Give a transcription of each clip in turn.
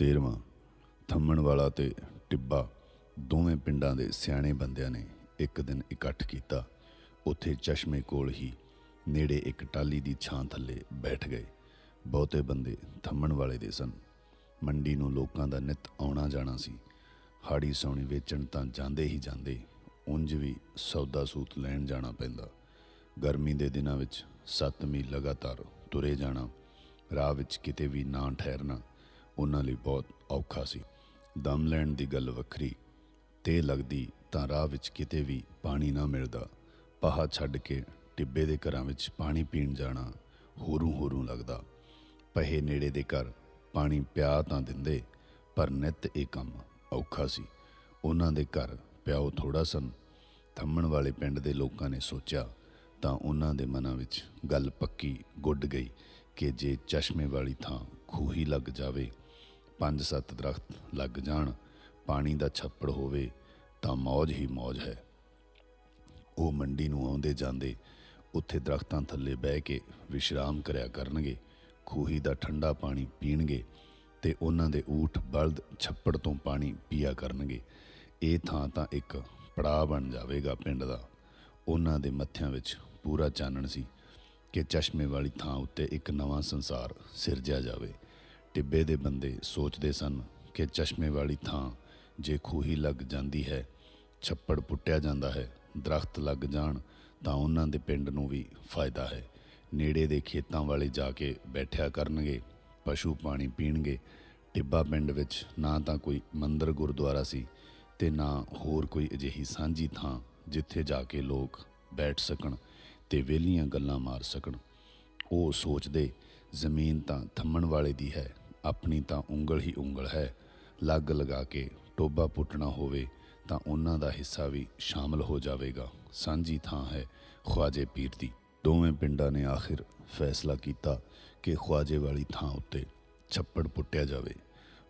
13ਵਾਂ ਥੰਮਣ ਵਾਲਾ ਤੇ ਟਿੱਬਾ, ਦੋਵੇਂ ਪਿੰਡਾਂ ਦੇ ਸਿਆਣੇ ਬੰਦਿਆਂ ਨੇ ਇੱਕ ਦਿਨ ਇਕੱਠ ਕੀਤਾ। ਉੱਥੇ ਚਸ਼ਮੇ ਕੋਲ ਹੀ ਨੇੜੇ ਇੱਕ ਟਾਲੀ ਦੀ ਛਾਂ ਥੱਲੇ ਬੈਠ ਗਏ। ਬਹੁਤੇ ਬੰਦੇ ਥੰਮਣ ਵਾਲੇ ਦੇ ਸਨ। ਮੰਡੀ ਨੂੰ ਲੋਕਾਂ ਦਾ ਨਿਤ ਆਉਣਾ ਜਾਣਾ ਸੀ। ਹਾੜੀ ਸੌਣੀ ਵੇਚਣ ਤਾਂ ਜਾਂਦੇ ਹੀ ਜਾਂਦੇ ਉਂਝ ਵੀ ਸੌਦਾ ਸੂਤ ਲੈਣ ਜਾਣਾ ਪੈਂਦਾ। ਗਰਮੀ ਦੇ ਦਿਨਾਂ ਵਿੱਚ 7 ਮੀਲ ਲਗਾਤਾਰ ਤੁਰੇ ਜਾਣਾ, ਰਾਹ ਵਿੱਚ ਕਿਤੇ ਵੀ ਨਾ ਠਹਿਰਨਾ ਉਹਨਾਂ ਲਈ ਬਹੁਤ ਔਖਾ ਸੀ। ਦਮ ਲੈਣ ਦੀ ਗੱਲ ਵੱਖਰੀ। ਤੇ ਲੱਗਦੀ ਤਾਂ ਰਾਹ ਵਿੱਚ ਕਿਤੇ ਵੀ ਪਾਣੀ ਨਾ ਮਿਲਦਾ। ਪਹਾ ਛੱਡ ਕੇ ਟਿੱਬੇ ਦੇ ਘਰਾਂ ਵਿੱਚ ਪਾਣੀ ਪੀਣ ਜਾਣਾ ਹੋਰੂ ਹੋਰੂ ਲੱਗਦਾ। ਪਹੇ ਨੇੜੇ ਦੇ ਘਰ ਪਾਣੀ ਪਿਆ ਤਾਂ ਦਿੰਦੇ, ਪਰ ਨਿਤ ਇਹ ਕੰਮ ਔਖਾ ਸੀ। ਉਹਨਾਂ ਦੇ ਘਰ ਪਿਆਓ ਥੋੜਾ ਸਨ। ਥੰਮਣ ਵਾਲੇ ਪਿੰਡ ਦੇ ਲੋਕਾਂ ਨੇ ਸੋਚਿਆ ਤਾਂ ਉਹਨਾਂ ਦੇ ਮਨਾਂ ਵਿੱਚ ਗੱਲ ਪੱਕੀ ਗੁੱਡ ਗਈ ਕਿ ਜੇ ਚਸ਼ਮੇ ਵਾਲੀ ਥਾਂ ਖੂਹੀ ਲੱਗ ਜਾਵੇ, ਪੰਜ ਸੱਤ ਦਰਖਤ ਲੱਗ ਜਾਣ, ਪਾਣੀ ਦਾ ਛੱਪੜ ਹੋਵੇ ਤਾਂ ਮੌਜ ਹੀ ਮੌਜ ਹੈ। ਉਹ ਮੰਡੀ ਨੂੰ ਆਉਂਦੇ ਜਾਂਦੇ ਉੱਥੇ ਦਰਖਤਾਂ ਥੱਲੇ ਬਹਿ ਕੇ ਵਿਸ਼ਰਾਮ ਕਰਿਆ ਕਰਨਗੇ, ਖੂਹੀ ਦਾ ਠੰਡਾ ਪਾਣੀ ਪੀਣਗੇ ਤੇ ਉਹਨਾਂ ਦੇ ਊਠ ਬਲਦ ਛੱਪੜ ਤੋਂ ਪਾਣੀ ਪੀਆ ਕਰਨਗੇ। ਇਹ ਥਾਂ ਤਾਂ ਇੱਕ ਪੜਾਅ ਬਣ ਜਾਵੇਗਾ ਪਿੰਡ ਦਾ। ਉਹਨਾਂ ਦੇ ਮੱਥਿਆਂ ਵਿੱਚ ਪੂਰਾ ਚਾਨਣ ਸੀ। ਕਿ ਚਸ਼ਮੇ ਵਾਲੀ ਥਾਂ ਉੱਤੇ ਇੱਕ ਨਵਾਂ ਸੰਸਾਰ ਸਿਰਜਿਆ ਜਾਵੇ। ਟਿੱਬੇ ਦੇ ਬੰਦੇ ਸੋਚਦੇ ਸਨ ਕਿ ਚਸ਼ਮੇ ਵਾਲੀ ਥਾਂ ਜੇ ਖੂਹੀ ਲੱਗ ਜਾਂਦੀ ਹੈ, ਛੱਪੜ ਪੁੱਟਿਆ ਜਾਂਦਾ ਹੈ, ਦਰਖਤ ਲੱਗ ਜਾਣ, ਤਾਂ ਉਹਨਾਂ ਦੇ ਪਿੰਡ ਨੂੰ ਵੀ ਫਾਇਦਾ ਹੈ। ਨੇੜੇ ਦੇ ਖੇਤਾਂ ਵਾਲੇ ਜਾ ਕੇ ਬੈਠਿਆ ਕਰਨਗੇ, ਪਸ਼ੂ ਪਾਣੀ ਪੀਣਗੇ। ਟਿੱਬਾ ਪਿੰਡ ਵਿੱਚ ਨਾ ਤਾਂ ਕੋਈ ਮੰਦਰ ਗੁਰਦੁਆਰਾ ਸੀ ਤੇ ਨਾ ਹੋਰ ਕੋਈ ਅਜਿਹੀ ਸਾਂਝੀ ਥਾਂ ਜਿੱਥੇ ਜਾ ਕੇ ਲੋਕ ਬੈਠ ਸਕਣ। ਤੇ ਵੇਲੀਆਂ ਗੱਲਾਂ ਮਾਰ ਸਕਣ। ਉਹ ਸੋਚਦੇ, ਜ਼ਮੀਨ ਤਾਂ ਥੰਮਣ ਵਾਲੇ ਦੀ ਹੈ, ਆਪਣੀ ਤਾਂ ਉਂਗਲ ਹੀ ਉਂਗਲ ਹੈ। ਲੱਗ ਲਗਾ ਕੇ ਟੋਬਾ ਪੁੱਟਣਾ ਹੋਵੇ ਤਾਂ ਉਹਨਾਂ ਦਾ ਹਿੱਸਾ ਵੀ ਸ਼ਾਮਲ ਹੋ ਜਾਵੇਗਾ। ਸਾਂਝੀ ਥਾਂ ਹੈ ਖਵਾਜੇ ਪੀਰ ਦੀ। ਦੋਵੇਂ ਪਿੰਡਾਂ ਨੇ ਆਖਿਰ ਫੈਸਲਾ ਕੀਤਾ ਕਿ ਖਵਾਜੇ ਵਾਲੀ ਥਾਂ ਉੱਤੇ ਛੱਪੜ ਪੁੱਟਿਆ ਜਾਵੇ।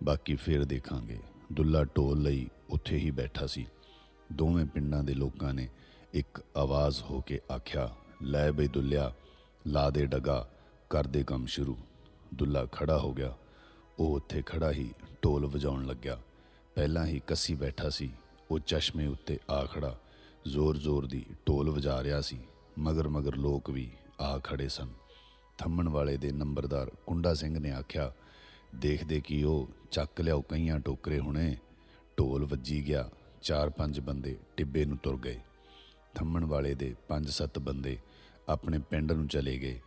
ਬਾਕੀ ਫੇਰ ਦੇਖਾਂਗੇ। ਦੁੱਲਾ ਢੋਲ ਲਈ ਉੱਥੇ ਹੀ ਬੈਠਾ ਸੀ। ਦੋਵੇਂ ਪਿੰਡਾਂ ਦੇ ਲੋਕਾਂ ਨੇ ਇੱਕ ਆਵਾਜ਼ ਹੋ ਕੇ ਆਖਿਆ ਲੈ ਬਈ ਦੁੱਲਿਆ, ਲਾ ਦੇ ਡਗਾ, ਕਰ ਦੇ ਕੰਮ ਸ਼ੁਰੂ। ਦੁੱਲਾ ਖੜਾ ਹੋ ਗਿਆ। ਉਹ ਉੱਥੇ ਖੜਾ ਹੀ ਢੋਲ ਵਜਾਉਣ ਲੱਗਿਆ। ਪਹਿਲਾਂ ਹੀ ਕੱਸੀ ਬੈਠਾ ਸੀ। ਉਹ ਚਸ਼ਮੇ ਉੱਤੇ ਆ ਖੜਾ। ਜ਼ੋਰ-ਜ਼ੋਰ ਦੀ ਢੋਲ ਵਜਾ ਰਿਹਾ ਸੀ। ਮਗਰ ਮਗਰ ਲੋਕ ਵੀ ਆ ਖੜੇ ਸਨ। ਥੰਮਣ ਵਾਲੇ ਦੇ ਨੰਬਰਦਾਰ ਕੁੰਡਾ ਸਿੰਘ ਨੇ ਆਖਿਆ, ਦੇਖਦੇ ਕੀ ਉਹ ਚੱਕ ਲਿਆਓ ਕਈਆਂ ਟੋਕਰੇ ਹੁਣੇ। ਢੋਲ ਵੱਜੀ ਗਿਆ। ਚਾਰ ਪੰਜ ਬੰਦੇ ਟਿੱਬੇ ਨੂੰ ਤੁਰ ਗਏ। ਥੰਮਣ ਵਾਲੇ ਦੇ ਪੰਜ ਸੱਤ ਬੰਦੇ ਆਪਣੇ ਪਿੰਡ ਨੂੰ ਚਲੇ ਗਏ।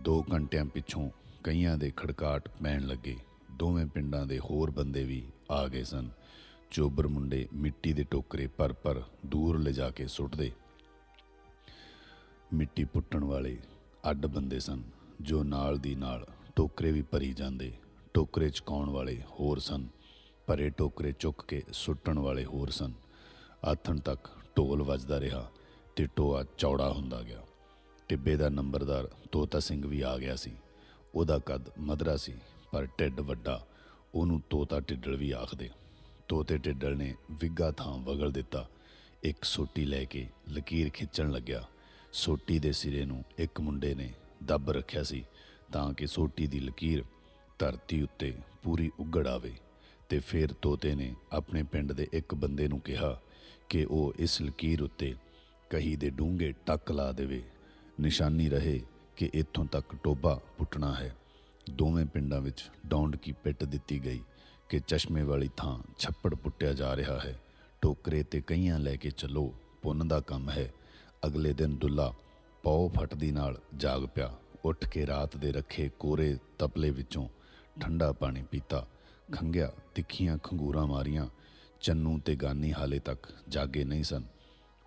2 ਘੰਟਿਆਂ ਪਿੱਛੋਂ ਕਈਆਂ ਦੇ ਖੜਕਾਟ ਪੈਣ ਲੱਗੇ। ਦੋਵੇਂ ਪਿੰਡਾਂ ਦੇ ਹੋਰ ਬੰਦੇ ਵੀ ਆ ਗਏ ਸਨ। ਚੋਬਰ ਮੁੰਡੇ ਮਿੱਟੀ ਦੇ ਟੋਕਰੇ ਪਰ ਪਰ ਦੂਰ ਲਿਜਾ ਕੇ ਸੁੱਟਦੇ। ਮਿੱਟੀ ਪੁੱਟਣ ਵਾਲੇ ਅੱਡ ਬੰਦੇ ਸਨ, ਜੋ ਨਾਲ ਦੀ ਨਾਲ ਟੋਕਰੇ ਵੀ ਭਰੀ ਜਾਂਦੇ। ਟੋਕਰੇ ਚਕਾਉਣ ਵਾਲੇ ਹੋਰ ਸਨ, ਭਰੇ ਟੋਕਰੇ ਚੁੱਕ ਕੇ ਸੁੱਟਣ ਵਾਲੇ ਹੋਰ ਸਨ। ਆਥਣ ਤੱਕ ਢੋਲ ਵੱਜਦਾ ਰਿਹਾ ਤੇ ਟੋਆ ਚੌੜਾ ਹੁੰਦਾ ਗਿਆ। ਟਿੱਬੇ ਦਾ ਨੰਬਰਦਾਰ ਤੋਤਾ ਸਿੰਘ ਵੀ ਆ ਗਿਆ ਸੀ। ਉਹਦਾ ਕੱਦ ਮਧਰਾ ਸੀ, ਪਰ ਢਿੱਡ ਵੱਡਾ। ਉਹਨੂੰ ਤੋਤਾ ਢਿੱਡਲ ਵੀ ਆਖਦੇ। ਤੋਤੇ ਢਿੱਡਲ ਨੇ ਵਿੱਗਾ ਥਾਂ ਵਗਲ ਦਿੱਤਾ। ਇੱਕ ਸੋਟੀ ਲੈ ਕੇ ਲਕੀਰ ਖਿੱਚਣ ਲੱਗਿਆ। ਸੋਟੀ ਦੇ ਸਿਰੇ ਨੂੰ ਇੱਕ ਮੁੰਡੇ ਨੇ ਦੱਬ ਰੱਖਿਆ ਸੀ ਤਾਂ ਕਿ ਸੋਟੀ ਦੀ ਲਕੀਰ ਧਰਤੀ ਉੱਤੇ ਪੂਰੀ ਉੱਗੜ ਆਵੇ। ਤੇ ਫਿਰ ਤੋਤੇ ਨੇ ਆਪਣੇ ਪਿੰਡ ਦੇ ਇੱਕ ਬੰਦੇ ਨੂੰ ਕਿਹਾ ਕਿ ਉਹ ਇਸ ਲਕੀਰ ਉੱਤੇ ਕਹੀ ਦੇ ਡੂੰਘੇ ਟੱਕ ਲਾ ਦੇਵੇ। ਨਿਸ਼ਾਨੀ ਰਹੇ ਕਿ ਇੱਥੋਂ ਤੱਕ ਟੋਬਾ ਪੁੱਟਣਾ ਹੈ। ਦੋਵੇਂ ਪਿੰਡਾਂ ਵਿੱਚ ਡੌਂਡ ਕੀ ਪਿੱਟ ਦਿੱਤੀ ਗਈ ਕਿ ਚਸ਼ਮੇ ਵਾਲੀ ਥਾਂ ਛੱਪੜ ਪੁੱਟਿਆ ਜਾ ਰਿਹਾ ਹੈ। ਟੋਕਰੇ ਤੇ ਕਈਆਂ ਲੈ ਕੇ ਚੱਲੋ, ਪੁੰਨ ਦਾ ਕੰਮ ਹੈ। ਅਗਲੇ ਦਿਨ ਦੁੱਲਾ ਪੌ ਫਟਦੀ ਨਾਲ ਜਾਗ ਪਿਆ। ਉੱਠ ਕੇ ਰਾਤ ਦੇ ਰੱਖੇ ਕੋਰੇ ਤਪਲੇ ਵਿੱਚੋਂ ਠੰਡਾ ਪਾਣੀ ਪੀਤਾ। ਖੰਗਿਆ ਤਿੱਖੀਆਂ ਖੰਗੂਰਾਂ ਮਾਰੀਆਂ। ਚੰਨੂ ਤੇ ਗਾਨੀ ਹਾਲੇ ਤੱਕ ਜਾਗੇ ਨਹੀਂ ਸਨ।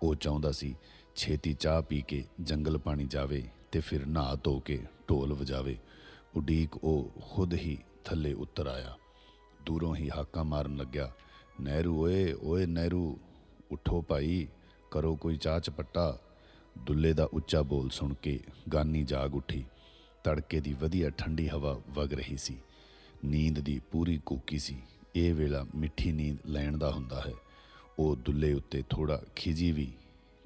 ਉਹ ਚਾਹੁੰਦਾ ਸੀ ਛੇਤੀ ਚਾਹ ਪੀ ਕੇ ਜੰਗਲ ਪਾਣੀ ਜਾਵੇ ਤੇ ਫਿਰ ਨਹਾ ਧੋ ਕੇ ਢੋਲ ਵਜਾਵੇ। ਉਡੀਕ ਉਹ ਖੁਦ ਹੀ ਥੱਲੇ ਉਤਰ ਆਇਆ। ਦੂਰੋਂ ਹੀ ਹਾਕਾਂ ਮਾਰਨ ਲੱਗਿਆ। ਨਹਿਰੂ, ਓਏ ਓਏ ਨਹਿਰੂ, ਉਠੋ ਭਾਈ, ਕਰੋ ਕੋਈ ਚਾਹ ਚਪੱਟਾ। ਦੁੱਲੇ ਦਾ ਉੱਚਾ ਬੋਲ ਸੁਣ ਕੇ ਗਾਨੀ ਜਾਗ ਉੱਠੀ। ਤੜਕੇ ਦੀ ਵਧੀਆ ਠੰਡੀ ਹਵਾ ਵਗ ਰਹੀ ਸੀ। ਨੀਂਦ ਦੀ ਪੂਰੀ ਕੋਕੀ ਸੀ। ਇਹ ਵੇਲਾ ਮਿੱਠੀ ਨੀਂਦ ਲੈਣ ਦਾ ਹੁੰਦਾ ਹੈ। ਉਹ ਦੁੱਲੇ ਉੱਤੇ ਥੋੜਾ ਖਿਜੀ ਵੀ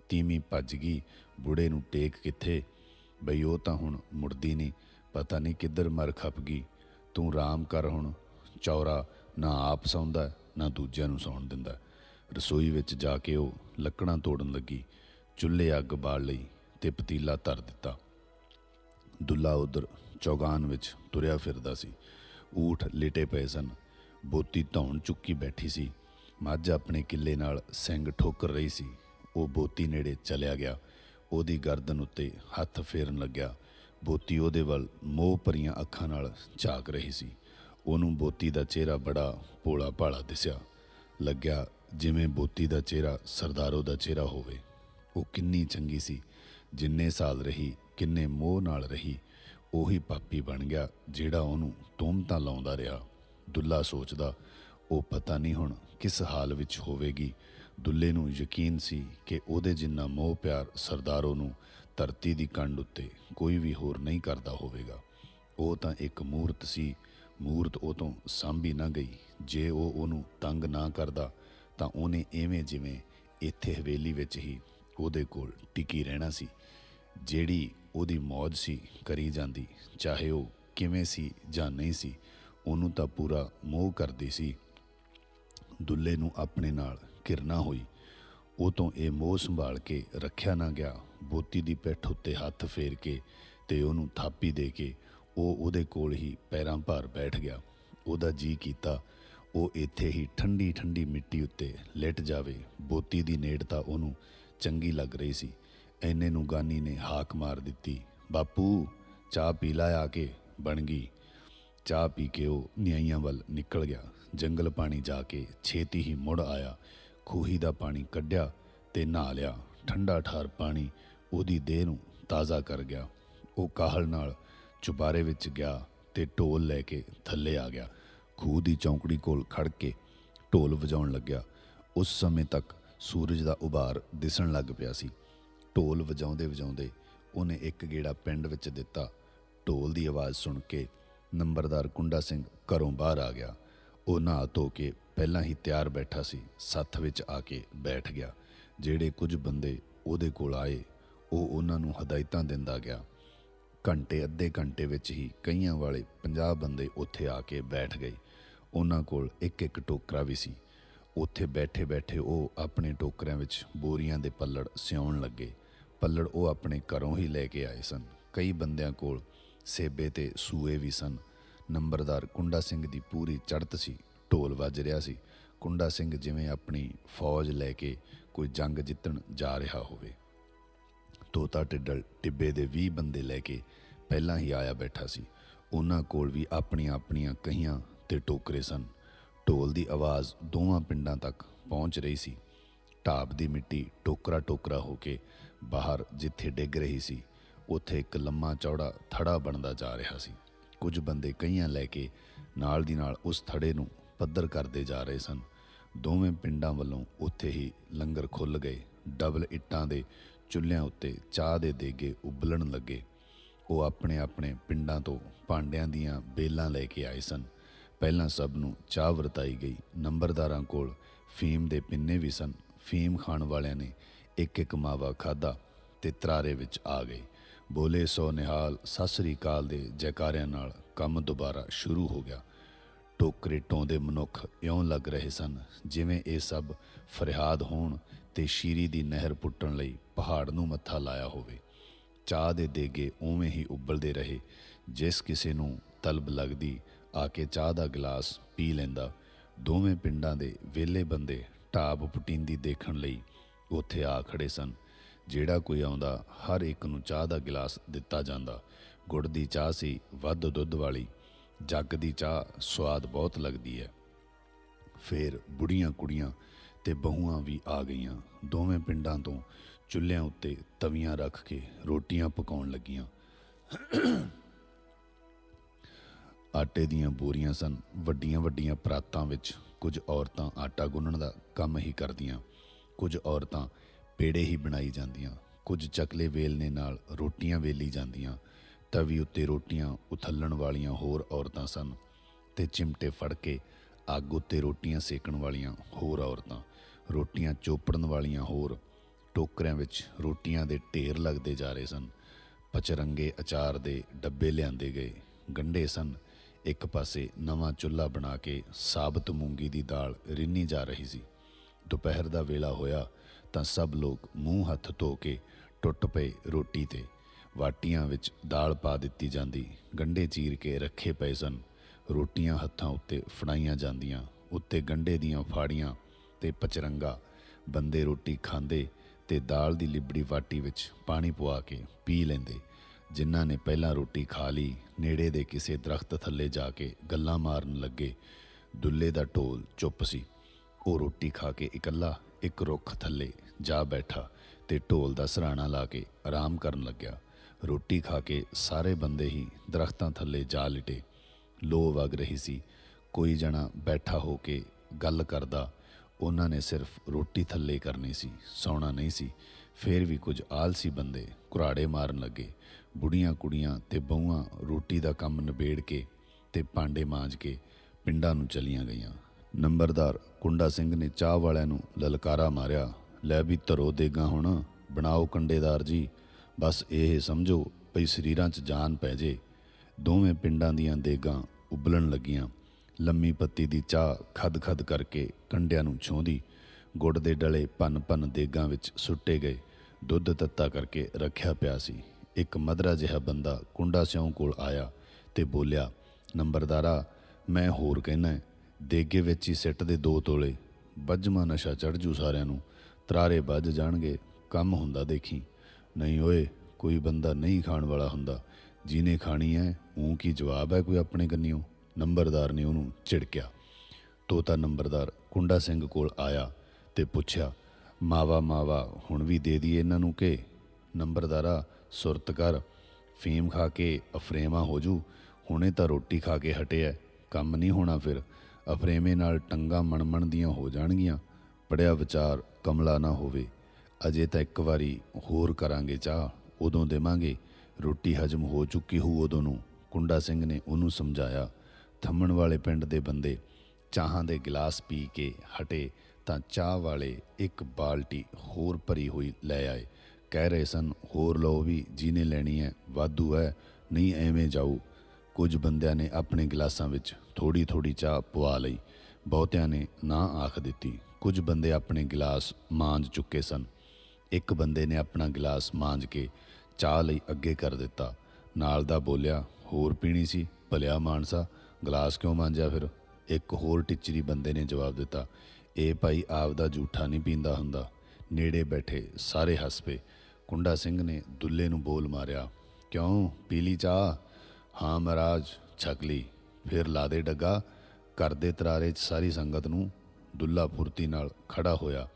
ਤੀਵੀਂ ਭੱਜ ਗਈ। ਬੁੜੇ ਨੂੰ ਟੇਕ ਕਿੱਥੇ? ਬਈ ਉਹ ਤਾਂ ਹੁਣ ਮੁੜਦੀ ਨਹੀਂ ਪਤਾ ਨਹੀਂ ਕਿੱਧਰ ਮਰ ਖਪ ਗਈ। ਤੂੰ ਰਾਮ ਕਰ ਹੁਣ, ਚੌਰਾ, ਨਾ ਆਪ ਸੌਂਦਾ, ਨਾ ਦੂਜਿਆਂ ਨੂੰ ਸੌਣ ਦਿੰਦਾ। ਰਸੋਈ ਵਿੱਚ ਜਾ ਕੇ ਉਹ ਲੱਕੜਾਂ ਤੋੜਨ ਲੱਗੀ। ਚੁੱਲ੍ਹੇ ਅੱਗ ਬਾਲ ਲਈ ਤੇ ਪਤੀਲਾ ਧਰ ਦਿੱਤਾ। ਦੁੱਲਾ ਉਧਰ ਚੌਗਾਨ ਵਿੱਚ ਤੁਰਿਆ ਫਿਰਦਾ ਸੀ। ਊਠ ਲਿਟੇ ਪਏ ਸਨ। ਬੋਤੀ ਧੌਣ ਚੁੱਕੀ ਬੈਠੀ ਸੀ। ਮੱਝ ਆਪਣੇ ਕਿੱਲੇ ਨਾਲ ਸਿੰਗ ਠੋਕਰ ਰਹੀ ਸੀ। ਉਹ ਬੋਤੀ ਨੇੜੇ ਚਲਿਆ ਗਿਆ। ਉਹਦੀ ਗਰਦਨ ਉੱਤੇ ਹੱਥ ਫੇਰਨ ਲੱਗਿਆ। ਬੋਤੀ ਉਹਦੇ ਵੱਲ ਮੋਹ ਭਰੀਆਂ ਅੱਖਾਂ ਨਾਲ ਝਾਕ ਰਹੀ ਸੀ। ਉਹਨੂੰ ਬੋਤੀ ਦਾ ਚਿਹਰਾ ਬੜਾ ਭੋਲਾ ਭਾਲਾ ਦਿਸਿਆ। ਲੱਗਿਆ ਜਿਵੇਂ ਬੋਤੀ ਦਾ ਚਿਹਰਾ ਸਰਦਾਰੋ ਦਾ ਚਿਹਰਾ ਹੋਵੇ। ਉਹ ਕਿੰਨੀ ਚੰਗੀ ਸੀ। ਜਿੰਨੇ ਸਾਲ ਰਹੀ, ਕਿੰਨੇ ਮੋਹ ਨਾਲ ਰਹੀ, ਉਹੀ ਪਾਪੀ ਬਣ ਗਿਆ ਜਿਹੜਾ ਉਹਨੂੰ ਤੋਮਤਾਂ ਲਾਉਂਦਾ ਰਿਹਾ। ਦੁੱਲਾ ਸੋਚਦਾ, ਉਹ ਪਤਾ ਨਹੀਂ ਹੁਣ ਕਿਸ ਹਾਲ ਵਿੱਚ ਹੋਵੇਗੀ। ਦੁੱਲੇ ਨੂੰ ਯਕੀਨ ਸੀ ਕਿ ਉਹਦੇ ਜਿੰਨਾ ਮੋਹ ਪਿਆਰ ਸਰਦਾਰੋ ਨੂੰ ਧਰਤੀ ਦੀ ਕੰਡ ਉੱਤੇ ਕੋਈ ਵੀ ਹੋਰ ਨਹੀਂ ਕਰਦਾ ਹੋਵੇਗਾ। ਉਹ ਤਾਂ ਇੱਕ ਮੂਰਤ ਸੀ। ਮੂਰਤ ਉਹ ਤੋਂ ਸਾਂਭੀ ਨਾ ਗਈ। ਜੇ ਉਹ ਉਹਨੂੰ ਤੰਗ ਨਾ ਕਰਦਾ, ਤਾਂ ਉਹਨੇ ਐਵੇਂ ਜਿਵੇਂ ਇੱਥੇ ਹਵੇਲੀ ਵਿੱਚ ਹੀ ਉਹਦੇ ਕੋਲ ਟਿਕੀ ਰਹਿਣਾ ਸੀ। ਜਿਹੜੀ ਉਹਦੀ ਮੌਜ ਸੀ, ਕਰੀ ਜਾਂਦੀ, ਚਾਹੇ ਉਹ ਕਿਵੇਂ ਸੀ ਜਾਂ ਨਹੀਂ ਸੀ, ਉਹਨੂੰ ਤਾਂ ਪੂਰਾ ਮੋਹ ਕਰਦੀ ਸੀ। ਦੁੱਲੇ ਨੂੰ ਆਪਣੇ ਨਾਲ ਕਿਰਨਾ ਹੋਈ। ਉਹ ਤੋਂ ਇਹ ਮੋਹ ਸੰਭਾਲ ਕੇ ਰੱਖਿਆ ਨਾ ਗਿਆ। ਬੋਤੀ ਦੀ ਪਿੱਠ ਉੱਤੇ ਹੱਥ ਫੇਰ ਕੇ ਤੇ ਉਹਨੂੰ ਥਾਪੀ ਦੇ ਕੇ ਉਹ ਉਹਦੇ ਕੋਲ ਹੀ ਪੈਰਾਂ ਭਾਰ ਬੈਠ ਗਿਆ। ਉਹਦਾ ਜੀ ਕੀਤਾ, ਉਹ ਇੱਥੇ ਹੀ ਠੰਡੀ ਠੰਡੀ ਮਿੱਟੀ ਉੱਤੇ ਲੇਟ ਜਾਵੇ। ਬੋਤੀ ਦੀ ਨੇੜਤਾ ਉਹਨੂੰ ਚੰਗੀ ਲੱਗ ਰਹੀ ਸੀ। ਐਨੇ ਨੂੰ ਗਾਨੀ ਨੇ ਹਾਕ ਮਾਰ ਦਿੱਤੀ। ਬਾਪੂ, ਚਾਹ ਪੀ ਲੈ ਆ ਕੇ, ਬਣ ਗਈ। ਚਾਹ ਪੀ ਕੇ ਉਹ ਨਿਆਈਆਂ ਵੱਲ ਨਿਕਲ ਗਿਆ। ਜੰਗਲ ਪਾਣੀ ਜਾ ਕੇ ਛੇਤੀ ਹੀ ਮੁੜ ਆਇਆ। ਖੂਹੀ ਦਾ ਪਾਣੀ ਕੱਢਿਆ ਤੇ ਨਹਾ ਲਿਆ। ਠੰਡਾ ਠਾਰ ਪਾਣੀ ਉਹਦੀ ਦੇਹ ਨੂੰ ਤਾਜ਼ਾ ਕਰ ਗਿਆ। ਉਹ ਕਾਹਲ ਨਾਲ ਚੁਬਾਰੇ ਵਿੱਚ ਗਿਆ ਤੇ ਢੋਲ ਲੈ ਕੇ ਥੱਲੇ ਆ ਗਿਆ। ਖੂਹ ਦੀ ਚੌਂਕੜੀ ਕੋਲ ਖੜ ਕੇ ਢੋਲ ਵਜਾਉਣ ਲੱਗਿਆ। ਉਸ ਸਮੇਂ ਤੱਕ ਸੂਰਜ ਦਾ ਉਭਾਰ ਦਿਸਣ ਲੱਗ ਪਿਆ ਸੀ। ਢੋਲ ਵਜਾਉਂਦੇ ਵਜਾਉਂਦੇ ਉਹਨੇ ਇੱਕ ਗੇੜਾ ਪਿੰਡ ਵਿੱਚ ਦਿੱਤਾ। ਢੋਲ ਦੀ ਆਵਾਜ਼ ਸੁਣ ਕੇ ਨੰਬਰਦਾਰ ਕੁੰਡਾ ਸਿੰਘ ਘਰੋਂ ਬਾਹਰ ਆ ਗਿਆ। ਉਹ ਨਹਾ ਧੋ ਕੇ ਪਹਿਲਾਂ ਹੀ ਤਿਆਰ ਬੈਠਾ ਸੀ, ਸੱਥ ਵਿੱਚ ਆ ਕੇ ਬੈਠ ਗਿਆ। ਜਿਹੜੇ ਕੁਝ ਬੰਦੇ ਉਹਦੇ ਕੋਲ ਆਏ, ਉਹ ਉਹਨਾਂ ਨੂੰ ਹਦਾਇਤਾਂ ਦਿੰਦਾ ਗਿਆ। ਘੰਟੇ, ਅੱਧੇ ਘੰਟੇ ਵਿੱਚ ਹੀ ਕਈਆਂ ਵਾਲੇ 50 ਬੰਦੇ ਉੱਥੇ ਆ ਕੇ ਬੈਠ ਗਏ। ਉਹਨਾਂ ਕੋਲ ਇੱਕ ਇੱਕ ਟੋਕਰਾ ਵੀ ਸੀ। ਉੱਥੇ ਬੈਠੇ ਬੈਠੇ ਉਹ ਆਪਣੇ ਟੋਕਰਿਆਂ ਵਿੱਚ ਬੋਰੀਆਂ ਦੇ ਪੱਲੜ ਸਿਉਣ ਲੱਗੇ। ਪੱਲੜ ਉਹ ਆਪਣੇ ਘਰੋਂ ਹੀ ਲੈ ਕੇ ਆਏ ਸਨ। ਕਈ ਬੰਦਿਆਂ ਕੋਲ ਸੇਬੇ ਤੇ ਸੂਏ ਵੀ ਸਨ। ਨੰਬਰਦਾਰ ਕੁੰਡਾ ਸਿੰਘ ਦੀ ਪੂਰੀ ਚੜ੍ਹਤ ਸੀ। ਢੋਲ ਵੱਜ ਰਿਹਾ ਸੀ। ਕੁੰਡਾ ਸਿੰਘ ਜਿਵੇਂ ਆਪਣੀ ਫੌਜ ਲੈ ਕੇ ਕੋਈ ਜੰਗ ਜਿੱਤਣ ਜਾ ਰਿਹਾ ਹੋਵੇ। ਤੋਤਾ ਟਿੱਡਲ ਟਿੱਬੇ ਦੇ 20 ਬੰਦੇ ਲੈ ਕੇ ਪਹਿਲਾਂ ਹੀ ਆਇਆ ਬੈਠਾ ਸੀ। ਉਹਨਾਂ ਕੋਲ ਵੀ ਆਪਣੀਆਂ ਆਪਣੀਆਂ ਕਹੀਆਂ ਤੇ ਟੋਕਰੇ ਸਨ। ਢੋਲ ਦੀ ਆਵਾਜ਼ ਦੋਵਾਂ ਪਿੰਡਾਂ ਤੱਕ ਪਹੁੰਚ ਰਹੀ ਸੀ। ਢਾਬ ਦੀ ਮਿੱਟੀ ਟੋਕਰਾ ਟੋਕਰਾ ਹੋ ਕੇ ਬਾਹਰ ਜਿੱਥੇ ਡਿੱਗ ਰਹੀ ਸੀ, ਉੱਥੇ ਇੱਕ ਲੰਮਾ ਚੌੜਾ ਥੜਾ ਬਣਦਾ ਜਾ ਰਿਹਾ ਸੀ। ਕੁਝ ਬੰਦੇ ਕਈਆਂ ਲੈ ਕੇ ਨਾਲ ਦੀ ਨਾਲ ਉਸ ਥੜੇ ਨੂੰ ਪੱਧਰ ਕਰਦੇ ਜਾ ਰਹੇ ਸਨ। ਦੋਵੇਂ ਪਿੰਡਾਂ ਵੱਲੋਂ ਉੱਥੇ ਹੀ ਲੰਗਰ ਖੁੱਲ ਗਏ। ਡਬਲ ਇੱਟਾਂ ਦੇ ਚੁੱਲ੍ਹਿਆਂ ਉੱਤੇ ਚਾਹ ਦੇ ਦੇਗੇ ਉਬਲਣ ਲੱਗੇ। ਉਹ ਆਪਣੇ ਆਪਣੇ ਪਿੰਡਾਂ ਤੋਂ ਭਾਂਡਿਆਂ ਦੀਆਂ ਬੇਲਾਂ ਲੈ ਕੇ ਆਏ ਸਨ। ਪਹਿਲਾਂ ਸਭ ਨੂੰ ਚਾਹ ਵਰਤਾਈ ਗਈ। ਨੰਬਰਦਾਰਾਂ ਕੋਲ ਫੀਮ ਦੇ ਪਿੰਨੇ ਵੀ ਸਨ। ਫੀਮ ਖਾਣ ਵਾਲਿਆਂ ਨੇ ਇੱਕ ਇੱਕ ਮਾਵਾ ਖਾਦਾ ਤੇ ਤਰਾਰੇ ਵਿੱਚ ਆ ਗਏ। ਬੋਲੇ ਸੋ ਨਿਹਾਲ ਸਤਿ ਸ੍ਰੀ ਅਕਾਲ ਦੇ ਜੈਕਾਰਿਆਂ ਨਾਲ ਕੰਮ ਦੁਬਾਰਾ ਸ਼ੁਰੂ ਹੋ ਗਿਆ। ਟੋਕਰੇ ਟੋਂਦੇ ਮਨੁੱਖ ਇਉਂ ਲੱਗ ਰਹੇ ਸਨ, ਜਿਵੇਂ ਇਹ ਸਭ ਫਰਿਆਦ ਹੋਣ ਤੇ ਸ਼ੀਰੀ ਦੀ ਨਹਿਰ ਪੁੱਟਣ ਲਈ ਪਹਾੜ ਨੂੰ ਮੱਥਾ ਲਾਇਆ ਹੋਵੇ। ਚਾਹ ਦੇ ਦੇਗੇ ਉਵੇਂ ਹੀ ਉਬਲਦੇ ਰਹੇ। ਜਿਸ ਕਿਸੇ ਨੂੰ ਤਲਬ ਲੱਗਦੀ, ਆ ਕੇ ਚਾਹ ਦਾ ਗਲਾਸ ਪੀ ਲੈਂਦਾ। ਦੋਵੇਂ ਪਿੰਡਾਂ ਦੇ ਵੇਲੇ ਬੰਦੇ ਢਾਬ ਪੁਟਿੰਦੀ ਦੇਖਣ ਲਈ ਉੱਥੇ ਆ ਖੜੇ ਸਨ। ਜਿਹੜਾ ਕੋਈ ਆਉਂਦਾ, ਹਰ ਇੱਕ ਨੂੰ ਚਾਹ ਦਾ ਗਲਾਸ ਦਿੱਤਾ ਜਾਂਦਾ। ਗੁੜ ਦੀ ਚਾਹ ਸੀ ਵੱਧ ਦੁੱਧ ਵਾਲੀ। ਜੱਗ ਦੀ ਚਾਹ ਸਵਾਦ ਬਹੁਤ ਲੱਗਦੀ ਹੈ। ਫੇਰ ਬੁੜੀਆਂ ਕੁੜੀਆਂ ਤੇ ਬਹੂਆਂ ਵੀ ਆ ਗਈਆਂ। ਦੋਵੇਂ ਪਿੰਡਾਂ ਤੋਂ ਚੁੱਲ੍ਹਿਆਂ ਉੱਤੇ ਤਵੀਆਂ ਰੱਖ ਕੇ ਰੋਟੀਆਂ ਪਕਾਉਣ ਲੱਗੀਆਂ। ਆਟੇ ਦੀਆਂ ਬੋਰੀਆਂ ਸਨ। ਵੱਡੀਆਂ ਵੱਡੀਆਂ ਪਰਾਤਾਂ ਵਿੱਚ ਕੁਝ ਔਰਤਾਂ ਆਟਾ ਗੁੰਨਣ ਦਾ ਕੰਮ ਹੀ ਕਰਦੀਆਂ। ਕੁਝ ਔਰਤਾਂ ਪੇੜੇ ਹੀ ਬਣਾਈ ਜਾਂਦੀਆਂ। ਕੁਝ ਚਕਲੇ ਵੇਲਣੇ ਨਾਲ ਰੋਟੀਆਂ ਵੇਲੀ ਜਾਂਦੀਆਂ। ਤਵੀ ਉੱਤੇ ਰੋਟੀਆਂ ਉਥੱਲਣ ਵਾਲੀਆਂ ਹੋਰ ਔਰਤਾਂ ਸਨ ਤੇ ਚਿਮਟੇ ਫੜ ਕੇ ਅੱਗ ਉੱਤੇ ਰੋਟੀਆਂ ਸੇਕਣ ਵਾਲੀਆਂ ਹੋਰ ਔਰਤਾਂ, ਰੋਟੀਆਂ ਚੋਪੜਨ ਵਾਲੀਆਂ ਹੋਰ ਟੋਕਰਿਆਂ ਵਿੱਚ ਰੋਟੀਆਂ ਦੇ ਢੇਰ ਲੱਗਦੇ ਜਾ ਰਹੇ ਸਨ। ਪਚਰੰਗੇ ਅਚਾਰ ਦੇ ਡੱਬੇ ਲਿਆਂਦੇ ਗਏ। ਗੰਡੇ ਸਨ। ਇੱਕ ਪਾਸੇ ਨਵਾਂ ਚੁੱਲ੍ਹਾ ਬਣਾ ਕੇ ਸਾਬਤ ਮੂੰਗੀ ਦੀ ਦਾਲ ਰਿੰਨੀ ਜਾ ਰਹੀ ਸੀ। ਦੁਪਹਿਰ ਦਾ ਵੇਲਾ ਹੋਇਆ ਤਾਂ ਸਭ ਲੋਕ ਮੂੰਹ ਹੱਥ ਧੋ ਕੇ ਟੁੱਟ ਪਏ ਰੋਟੀ ਤੇ ਵਾਟੀਆਂ ਵਿੱਚ ਦਾਲ ਪਾ ਦਿੱਤੀ ਜਾਂਦੀ। ਗੰਡੇ ਚੀਰ ਕੇ ਰੱਖੇ ਪਏ ਸਨ। ਰੋਟੀਆਂ ਹੱਥਾਂ ਉੱਤੇ ਫੜਾਈਆਂ ਜਾਂਦੀਆਂ। ਉੱਤੇ ਗੰਡੇ ਦੀਆਂ ਫਾੜੀਆਂ ਤੇ ਪਚਰੰਗਾ। ਬੰਦੇ ਰੋਟੀ ਖਾਂਦੇ ਤੇ ਦਾਲ ਦੀ ਲਿਬੜੀ ਵਾਟੀ ਵਿੱਚ ਪਾਣੀ ਪਵਾ ਕੇ ਪੀ ਲੈਂਦੇ। ਜਿਨ੍ਹਾਂ ਨੇ ਪਹਿਲਾਂ ਰੋਟੀ ਖਾ ਲਈ, ਨੇੜੇ ਦੇ ਕਿਸੇ ਦਰਖਤ ਥੱਲੇ ਜਾ ਕੇ ਗੱਲਾਂ ਮਾਰਨ ਲੱਗੇ। ਦੁੱਲੇ ਦਾ ਢੋਲ ਚੁੱਪ ਸੀ। ਉਹ ਰੋਟੀ ਖਾ ਕੇ ਇਕੱਲਾ ਇੱਕ ਰੁੱਖ ਥੱਲੇ ਜਾ ਬੈਠਾ ਤੇ ਢੋਲ ਦਾ ਸਰਾਣਾ ਲਾ ਕੇ ਆਰਾਮ ਕਰਨ ਲੱਗਿਆ। ਰੋਟੀ ਖਾ ਕੇ ਸਾਰੇ ਬੰਦੇ ਹੀ ਦਰਖਤਾਂ ਥੱਲੇ ਜਾ ਲਿਟੇ। ਲੋ ਵਗ ਰਹੀ ਸੀ। ਕੋਈ ਜਣਾ ਬੈਠਾ ਹੋ ਕੇ ਗੱਲ ਕਰਦਾ, ਉਹਨਾਂ ਨੇ ਸਿਰਫ ਰੋਟੀ ਥੱਲੇ ਕਰਨੀ ਸੀ, ਸੌਣਾ ਨਹੀਂ ਸੀ। ਫੇਰ ਵੀ ਕੁਝ ਆਲਸੀ ਬੰਦੇ ਕੁਰਾੜੇ ਮਾਰਨ ਲੱਗੇ। ਬੁੜੀਆਂ ਕੁੜੀਆਂ ਤੇ ਬਹੂਆਂ ਰੋਟੀ ਦਾ ਕੰਮ ਨਿਬੇੜ ਕੇ ਤੇ ਭਾਂਡੇ ਮਾਂਜ ਕੇ ਪਿੰਡਾਂ ਨੂੰ ਚਲੀਆਂ ਗਈਆਂ। ਨੰਬਰਦਾਰ ਕੁੰਡਾ ਸਿੰਘ ਨੇ ਚਾਹ ਵਾਲਿਆਂ ਨੂੰ ਲਲਕਾਰਾ ਮਾਰਿਆ, ਲੈ ਵੀ ਧਰੋ ਦੇਗਾ ਹੁਣ, ਬਣਾਓ ਕੰਡੇਦਾਰ ਜੀ। ਬਸ ਇਹ ਸਮਝੋ ਭਈ ਸਰੀਰਾਂ 'ਚ ਜਾਨ ਪੈ ਜੇ। ਦੋਵੇਂ ਪਿੰਡਾਂ ਦੀਆਂ ਦੇਗਾਂ ਉਬਲਣ ਲੱਗੀਆਂ। ਲੰਮੀ ਪੱਤੀ ਦੀ ਚਾਹ ਖਦ-ਖਦ ਕਰਕੇ ਕੰਡਿਆਂ ਨੂੰ ਛੋਂਦੀ ਗੁੜ ਦੇ ਡਲੇ ਭੰਨ-ਭੰਨ ਦੇਗਾਂ ਵਿੱਚ ਸੁੱਟੇ ਗਏ। ਦੁੱਧ ਤੱਤਾ ਕਰਕੇ ਰੱਖਿਆ ਪਿਆ ਸੀ। ਇੱਕ ਮਧਰਾ ਜਿਹਾ ਬੰਦਾ ਕੁੰਡਾ ਸਿਉਂ ਕੋਲ ਆਇਆ ਤੇ ਬੋਲਿਆ, ਨੰਬਰਦਾਰਾ, ਮੈਂ ਹੋਰ ਕਹਿਣਾ ਦੇਗੇ ਵਿੱਚ ਹੀ ਸਿੱਟ ਦੇ ਦੋ ਤੋਲੇ। ਬੱਜਮਾ ਨਸ਼ਾ ਚੜ ਜੂ ਸਾਰਿਆਂ ਨੂੰ। ਤਰਾਰੇ ਵੱਜ ਜਾਣਗੇ, ਕੰਮ ਹੁੰਦਾ ਦੇਖੀ। ਨਹੀਂ ਓਏ, ਕੋਈ ਬੰਦਾ ਨਹੀਂ ਖਾਣ ਵਾਲਾ ਹੁੰਦਾ। ਜਿਹਨੇ ਖਾਣੀ ਹੈ ਉਹ ਕੀ ਜਵਾਬ ਹੈ ਕੋਈ ਆਪਣੇ ਕੰਨਿਓ? ਨੰਬਰਦਾਰ ਨੇ ਉਹਨੂੰ ਝਿੜਕਿਆ। ਤੋਤਾ ਨੰਬਰਦਾਰ ਕੁੰਡਾ ਸਿੰਘ ਕੋਲ ਆਇਆ ਤੇ ਪੁੱਛਿਆ, ਮਾਵਾ ਮਾਵਾ, ਹੁਣ ਵੀ ਦੇ ਦਈਏ ਇਹਨਾਂ ਨੂੰ ਕਿ ਨੰਬਰਦਾਰਾ, ਸੁਰਤ ਕਰ, ਫੀਮ ਖਾ ਕੇ ਅਫਰੇਮਾ ਹੋ ਜੂ। ਹੁਣੇ ਤਾਂ ਰੋਟੀ ਖਾ ਕੇ ਹਟਿਆ ਕੰਮ ਨਹੀਂ ਹੋਣਾ ਫਿਰ। ਅਫਰੇਮੇ ਨਾਲ ਟੰਗਾ ਮਣਮਣ ਦੀਆਂ ਹੋ ਜਾਣਗੀਆਂ। ਪੜਿਆ ਵਿਚਾਰ ਕਮਲਾ ਨਾ ਹੋਵੇ। ਅਜੇ ਤਾਂ ਇੱਕ ਵਾਰੀ ਹੋਰ ਕਰਾਂਗੇ ਚਾਹ, ਉਦੋਂ ਦੇਵਾਂਗੇ। ਰੋਟੀ ਹਜਮ ਹੋ ਚੁੱਕੀ ਹੋ ਉਦੋਂ ਨੂੰ। ਕੁੰਡਾ ਸਿੰਘ ਨੇ ਉਹਨੂੰ ਸਮਝਾਇਆ, ਥੰਮਣ ਵਾਲੇ ਪਿੰਡ ਦੇ ਬੰਦੇ ਚਾਹਾਂ ਦੇ ਗਲਾਸ ਪੀ ਕੇ ਹਟੇ ਤਾਂ ਚਾਹ ਵਾਲੇ ਇੱਕ ਬਾਲਟੀ ਹੋਰ ਭਰੀ ਹੋਈ ਲੈ ਆਏ। ਕਹਿ ਰਹੇ ਸਨ, ਹੋਰ ਲਓ ਵੀ ਜਿਹਨੇ ਲੈਣੀ ਹੈ ਵਾਧੂ ਹੈ ਨਹੀਂ ਐਵੇਂ ਜਾਊ। ਕੁਝ ਬੰਦਿਆਂ ਨੇ ਆਪਣੇ ਗਲਾਸਾਂ ਵਿੱਚ ਥੋੜੀ ਥੋੜੀ ਚਾਹ ਪਵਾ ਲਈ। ਬਹੁਤਿਆਂ ਨੇ ਨਾ ਆਖ ਦਿੱਤੀ। ਕੁਝ ਬੰਦੇ ਆਪਣੇ ਗਲਾਸ ਮਾਂਜ ਚੁੱਕੇ ਸਨ। ਇੱਕ ਬੰਦੇ ਨੇ ਆਪਣਾ ਗਲਾਸ ਮਾਂਜ ਕੇ ਚਾਹ ਲਈ ਅੱਗੇ ਕਰ ਦਿੱਤਾ। ਨਾਲ ਦਾ ਬੋਲਿਆ, ਹੋਰ ਪੀਣੀ ਸੀ? ਭਲਿਆ ਮਾਨਸਾ, ਗਲਾਸ ਕਿਉਂ ਮਾਂਜਿਆ ਫਿਰ? ਇੱਕ ਹੋਰ ਟਿੱਚਰੀ ਬੰਦੇ ਨੇ ਜਵਾਬ ਦਿੱਤਾ, ਇਹ ਭਾਈ ਆਪਦਾ ਝੂਠਾ ਨਹੀਂ ਪੀਂਦਾ ਹੁੰਦਾ। ਨੇੜੇ ਬੈਠੇ ਸਾਰੇ ਹੱਸ ਪਏ। ਕੁੰਡਾ ਸਿੰਘ ਨੇ ਦੁੱਲੇ ਨੂੰ ਬੋਲ ਮਾਰਿਆ, ਕਿਉਂ? ਪੀਲੀ ਚਾਹ? ਹਾਂ ਮਹਾਰਾਜ, ਛਕ ਲਈ। ਫਿਰ ਲਾ ਦੇ ਡੱਗਾ। ਘਰ ਦੇ ਤਰਾਰੇ 'ਚ ਸਾਰੀ ਸੰਗਤ ਨੂੰ ਦੁੱਲਾ ਫੁਰਤੀ ਨਾਲ ਖੜਾ ਹੋਇਆ,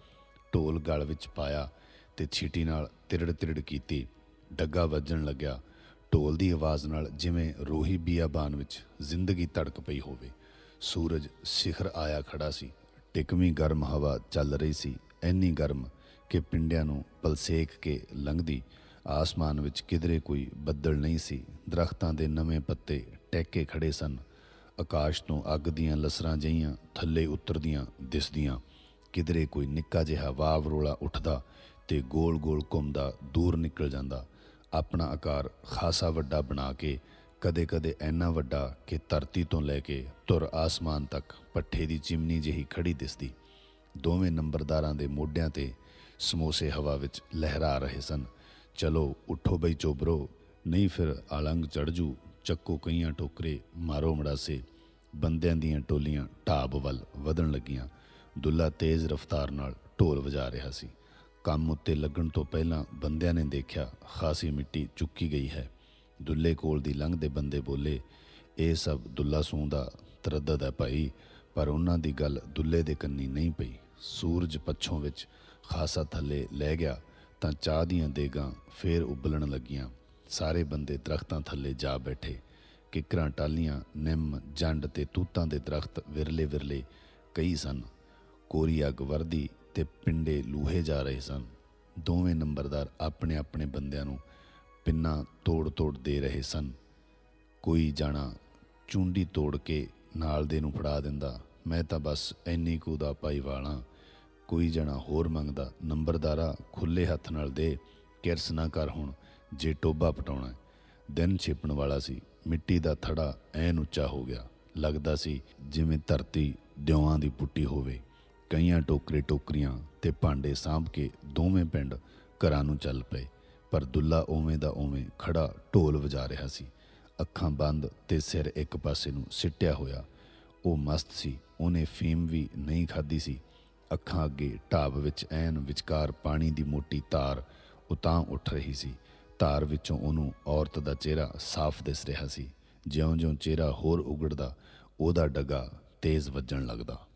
ਢੋਲ ਗਲ ਵਿੱਚ ਪਾਇਆ। ਤੇ ਛੀਟੀ ਨਾਲ ਤਿਰੜ ਤਿਰੜ ਕੀਤੀ। ਡੱਗਾ ਵੱਜਣ ਲੱਗਿਆ। ਢੋਲ ਦੀ ਆਵਾਜ਼ ਨਾਲ ਜਿਵੇਂ ਰੋਹੀ ਬੀਆਬਾਨ ਵਿੱਚ ਜ਼ਿੰਦਗੀ ਤੜਕ ਪਈ ਹੋਵੇ। ਸੂਰਜ ਸਿਖਰ ਆਇਆ ਖੜਾ ਸੀ। ਟਿਕਵੀਂ ਗਰਮ ਹਵਾ ਚੱਲ ਰਹੀ ਸੀ। ਐਨੀ ਗਰਮ ਕਿ ਪਿੰਡਿਆਂ ਨੂੰ ਪਲਸੇਕ ਕੇ ਲੰਘਦੀ। ਆਸਮਾਨ ਵਿੱਚ ਕਿਧਰੇ ਕੋਈ ਬੱਦਲ ਨਹੀਂ ਸੀ। ਦਰਖਤਾਂ ਦੇ ਨਵੇਂ ਪੱਤੇ ਟੈਕੇ ਖੜੇ ਸਨ। ਆਕਾਸ਼ ਤੋਂ ਅੱਗ ਦੀਆਂ ਲਸਰਾਂ ਜਈਆਂ ਥੱਲੇ ਉਤਰਦੀਆਂ ਦਿਸਦੀਆਂ। ਕਿਧਰੇ ਕੋਈ ਨਿੱਕਾ ਜਿਹਾ ਵਾਵ ਰੋਲਾ ਉੱਠਦਾ। ਤੇ ਗੋਲ-ਗੋਲ ਘੁੰਮਦਾ ਦੂਰ ਨਿਕਲ ਜਾਂਦਾ। ਆਪਣਾ ਆਕਾਰ ਖਾਸਾ ਵੱਡਾ ਬਣਾ ਕੇ ਕਦੇ-ਕਦੇ ਐਨਾ ਵੱਡਾ ਕਿ ਧਰਤੀ ਤੋਂ ਲੈ ਕੇ ਧੁਰ ਆਸਮਾਨ ਤੱਕ ਪੱਠੇ ਦੀ ਚਿਮਨੀ ਜਿਹੀ ਖੜੀ ਦਿਸਦੀ। ਦੋਵੇਂ ਨੰਬਰਦਾਰਾਂ ਦੇ ਮੋਢਿਆਂ ਤੇ ਸਮੋਸੇ ਹਵਾ ਵਿੱਚ ਲਹਿਰਾ ਰਹੇ ਸਨ। ਚਲੋ, ਉੱਠੋ ਬਈ ਚੋਬਰੋ, ਨਹੀਂ ਫਿਰ ਆਲੰਗ ਚੜ ਜੂ, ਚੱਕੋ ਕਈਆਂ ਟੋਕਰੇ, ਮਾਰੋ ਮੜਾਸੇ। ਬੰਦਿਆਂ ਦੀਆਂ ਟੋਲੀਆਂ ਢਾਬ ਵੱਲ ਵਧਣ ਲੱਗੀਆਂ। ਦੁੱਲਾ ਤੇਜ਼ ਰਫ਼ਤਾਰ ਨਾਲ ਢੋਲ ਵਜਾ ਰਿਹਾ ਸੀ। ਕੰਮ ਉੱਤੇ ਲੱਗਣ ਤੋਂ ਪਹਿਲਾਂ ਬੰਦਿਆਂ ਨੇ ਦੇਖਿਆ ਖਾਸੀ ਮਿੱਟੀ ਚੁੱਕੀ ਗਈ ਹੈ। ਦੁੱਲੇ ਕੋਲ ਦੀ ਲੰਘਦੇ ਬੰਦੇ ਬੋਲੇ, ਇਹ ਸਭ ਦੁੱਲਾ ਸੂੰ ਦਾ ਤਰੱਦਦ ਹੈ ਭਾਈ, ਪਰ ਉਹਨਾਂ ਦੀ ਗੱਲ ਦੁੱਲੇ ਦੇ ਕੰਨੀ ਨਹੀਂ ਪਈ। ਸੂਰਜ ਪੱਛੋਂ ਵਿੱਚ ਖਾਸਾ ਥੱਲੇ ਲੈ ਗਿਆ ਤਾਂ ਚਾਹ ਦੀਆਂ ਦੇਗਾਂ ਫੇਰ ਉਬਲਣ ਲੱਗੀਆਂ। ਸਾਰੇ ਬੰਦੇ ਦਰਖਤਾਂ ਥੱਲੇ ਜਾ ਬੈਠੇ। ਕਿਕਰਾਂ ਟਾਲੀਆਂ ਨਿੰਮ, ਜੰਡ ਤੇ ਤੂਤਾਂ ਦੇ ਦਰਖਤ ਵਿਰਲੇ ਵਿਰਲੇ ਕਈ ਸਨ। ਕੋਰੀ ਅੱਗ ਵਰਦੀ ਤੇ ਪਿੰਡੇ ਲੂਹੇ ਜਾ ਰਹੇ ਸਨ। ਦੋਵੇਂ ਨੰਬਰਦਾਰ ਆਪਣੇ ਆਪਣੇ ਬੰਦਿਆਂ ਨੂੰ ਪਿੰਨਾ ਤੋੜ ਤੋੜ ਦੇ ਰਹੇ ਸਨ। ਕੋਈ ਜਾਣਾ ਚੁੰਡੀ ਤੋੜ ਕੇ ਨਾਲ ਦੇ ਨੂੰ ਫੜਾ ਦਿੰਦਾ, ਮੈਂ ਤਾਂ ਬਸ ਐਨੀ ਕੁ ਦਾ ਪਾਈ ਵਾਲਾਂ। ਕੋਈ ਜਣਾ ਹੋਰ ਮੰਗਦਾ, ਨੰਬਰਦਾਰਾ ਖੁੱਲੇ ਹੱਥ ਨਾਲ ਦੇ, ਕਿਰਸ ਨਾ ਕਰ ਹੁਣ, ਜੇ ਟੋਬਾ ਪਟਾਉਣਾ ਦਿਨ ਛਿਪਣ ਵਾਲਾ ਸੀ। ਮਿੱਟੀ ਦਾ ਥੜਾ ਐਨ ਉੱਚਾ ਹੋ ਗਿਆ। ਲੱਗਦਾ ਸੀ ਜਿਵੇਂ ਧਰਤੀ ਦਿਉਆਂ ਦੀ ਪੁੱਟੀ ਹੋਵੇ। ਕਈਆਂ ਟੋਕਰੇ ਟੋਕਰੀਆਂ ਤੇ ਭਾਂਡੇ ਸਾਂਭ ਕੇ ਦੋਵੇਂ ਪਿੰਡ ਘਰਾਂ ਨੂੰ ਚੱਲ ਪਏ, ਪਰ ਦੁੱਲਾ ਉਵੇਂ ਦਾ ਉਵੇਂ ਖੜਾ ਢੋਲ ਵਜਾ ਰਿਹਾ ਸੀ। ਅੱਖਾਂ ਬੰਦ ਤੇ ਸਿਰ ਇੱਕ ਪਾਸੇ ਨੂੰ ਸਿੱਟਿਆ ਹੋਇਆ। ਉਹ ਮਸਤ ਸੀ, ਉਹਨੇ ਫੀਮ ਵੀ ਨਹੀਂ ਖਾਧੀ ਸੀ। ਅੱਖਾਂ ਅੱਗੇ ਢਾਬ ਵਿੱਚ ਐਨ ਵਿਚਕਾਰ ਪਾਣੀ ਦੀ ਮੋਟੀ ਤਾਰ ਉਤਾਂ ਉੱਠ ਰਹੀ ਸੀ। ਤਾਰ ਵਿੱਚੋਂ ਉਹਨੂੰ ਔਰਤ ਦਾ ਚਿਹਰਾ ਸਾਫ਼ ਦਿਸ ਰਿਹਾ ਸੀ। ਜਿਉਂ-ਜਿਉਂ ਚਿਹਰਾ ਹੋਰ ਉਗੜਦਾ, ਉਹਦਾ ਡਗਾ ਤੇਜ਼ ਵੱਜਣ ਲੱਗਦਾ।